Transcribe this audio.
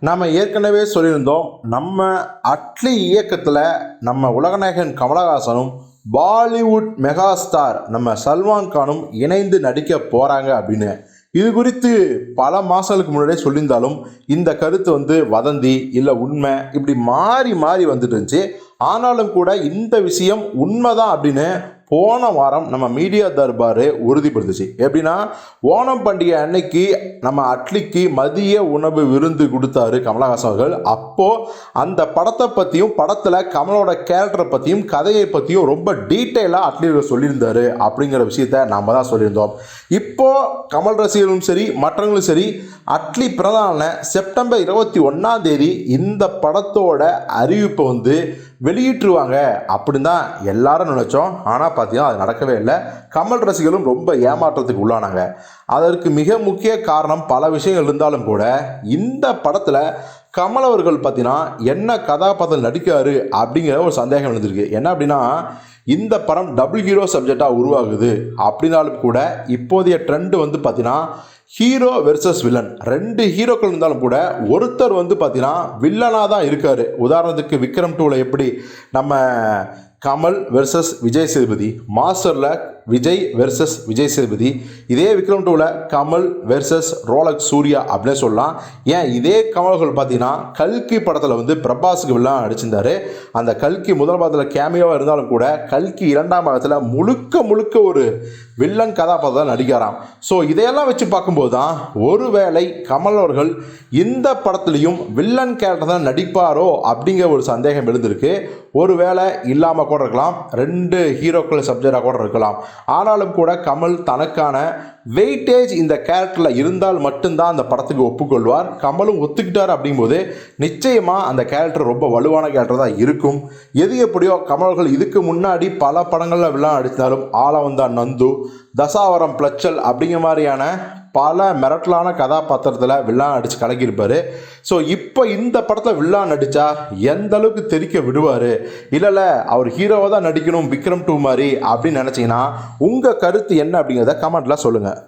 நாம் ஏற்கனவே சொல்லியிருந்தோம் நம்ம அட்லி இயக்கத்தில் நம்ம உலகநாயகன் கமலஹாசனும் பாலிவுட் மெகா ஸ்டார் நம்ம சல்மான் கானும் இணைந்து நடிக்க போகிறாங்க அப்படின்னு. இது குறித்து பல மாதங்களுக்கு முன்னாடியே சொல்லியிருந்தாலும் இந்த கருத்து வந்து வதந்தி இல்லை உண்மை இப்படி மாறி மாறி வந்துட்டு இருந்துச்சு. ஆனாலும் கூட இந்த விஷயம் உண்மைதான் அப்படின்னு போன வாரம் நம்ம மீடியா தர்பார் உறுதிப்படுத்துச்சு. எப்படின்னா ஓணம் பண்டிகை அன்னைக்கு நம்ம அட்லிக்கு மதிய உணவு விருந்து கொடுத்தாரு கமலஹாசன் அவர்கள். அப்போது அந்த படத்தை பற்றியும் படத்தில் கமலோட கேரக்டரை பற்றியும் கதையை பற்றியும் ரொம்ப டீட்டெயிலாக அட்லியில் சொல்லியிருந்தார் சொல்லியிருந்தாரு அப்படிங்கிற விஷயத்த நாம் தான் சொல்லியிருந்தோம். இப்போது கமல் ரசிகர்களும் சரி மற்றவங்களும் சரி அட்லி பிரதான செப்டம்பர் இருபத்தி ஒன்றாம் தேதி இந்த படத்தோட அறிவிப்பை வந்து வெளியிட்டுருவாங்க. அப்படின்னு தான் எல்லாரும் நினச்சோம். ஆனால் பார்த்தீங்கன்னா அது நடக்கவே இல்லை. கமல் ரசிகர்களும் ரொம்ப ஏமாற்றத்துக்கு உள்ளானாங்க. அதற்கு மிக முக்கிய காரணம் பல விஷயங்கள் இருந்தாலும் கூட இந்த படத்தில் கமல் அவர்கள் பார்த்தீங்கன்னா என்ன கதாபாத்திரம் நடிக்காரு அப்படிங்கிற ஒரு சந்தேகம் எழுந்திருக்கு. என்ன அப்படின்னா இந்த படம் டபுள் ஹீரோ சப்ஜெக்டாக உருவாகுது. அப்படின்னாலும் கூட இப்போதைய ட்ரெண்டு வந்து பார்த்தீங்கன்னா ஹீரோ வெர்சஸ் வில்லன் ரெண்டு ஹீரோக்கள் இருந்தாலும் கூட ஒருத்தர் வந்து பார்த்தீங்கன்னா வில்லனாக தான் இருக்கார். உதாரணத்துக்கு விக்ரம் டூவில் எப்படி நம்ம கமல் வெர்சஸ் விஜய் சேதுபதி மாஸ்டரில் விஜய் வெர்சஸ் விஜய் சேதுபதி. இதே விக்ரம் டூவில் கமல் வெர்சஸ் ரோலக் சூர்யா அப்படின்னு சொல்லலாம். ஏன் இதே கமல்கள் பார்த்தீங்கன்னா கல்கி படத்தில் வந்து பிரபாஸுக்கு வில்லா அடிச்சிருந்தாரு அந்த கல்கி முதல் பாகத்தில் கேமியோவாக இருந்தாலும் கூட கல்கி இரண்டாம் பாகத்தில் முழுக்க முழுக்க ஒரு வில்லன் கதாபாத்திரம் நடிக்கிறாராம். ஸோ இதையெல்லாம் வச்சு பார்க்கும்போது தான் ஒருவேளை கமல் அவர்கள் இந்த படத்துலையும் வில்லன் கேரக்டர் தான் நடிப்பாரோ அப்படிங்கிற ஒரு சந்தேகம் எழுந்திருக்கு. ஒருவேளை இல்லாமல் கூட இருக்கலாம் ரெண்டு ஹீரோக்கள் சப்ஜெக்டாக கூட இருக்கலாம். ஆனாலும் கூட கமல் தனக்கான வெயிட்டேஜ் இந்த கேரக்டரில் இருந்தால் மட்டும்தான் அந்த படத்துக்கு ஒப்புக்கொள்வார். கமலும் ஒத்துக்கிட்டார் அப்படிங்கும்போது நிச்சயமாக அந்த கேரக்டர் ரொம்ப வலுவான கேரக்டர் தான் இருக்கும். எது எப்படியோ கமல்கள் இதுக்கு முன்னாடி பல படங்களில் விழா அடித்தாலும் ஆலவந்தான் நந்து தசாவரம் பிளச்சல் அப்படிங்கிற மாதிரியான பல மிரட்டலான கதாபாத்திரத்தில் வில்லான் அடித்து கலக்கியிருப்பார் ஸோ இப்போ இந்த படத்தில் வில்லான் நடித்தா எந்த அளவுக்கு தெரிக்க விடுவார்? இல்லை இல்லை அவர் ஹீரோவாக தான் நடிக்கணும் விக்ரம் டூ மாதிரி அப்படின்னு நினச்சிங்கன்னா உங்கள் கருத்து என்ன அப்படிங்கிறத கமெண்ட்டில் சொல்லுங்கள்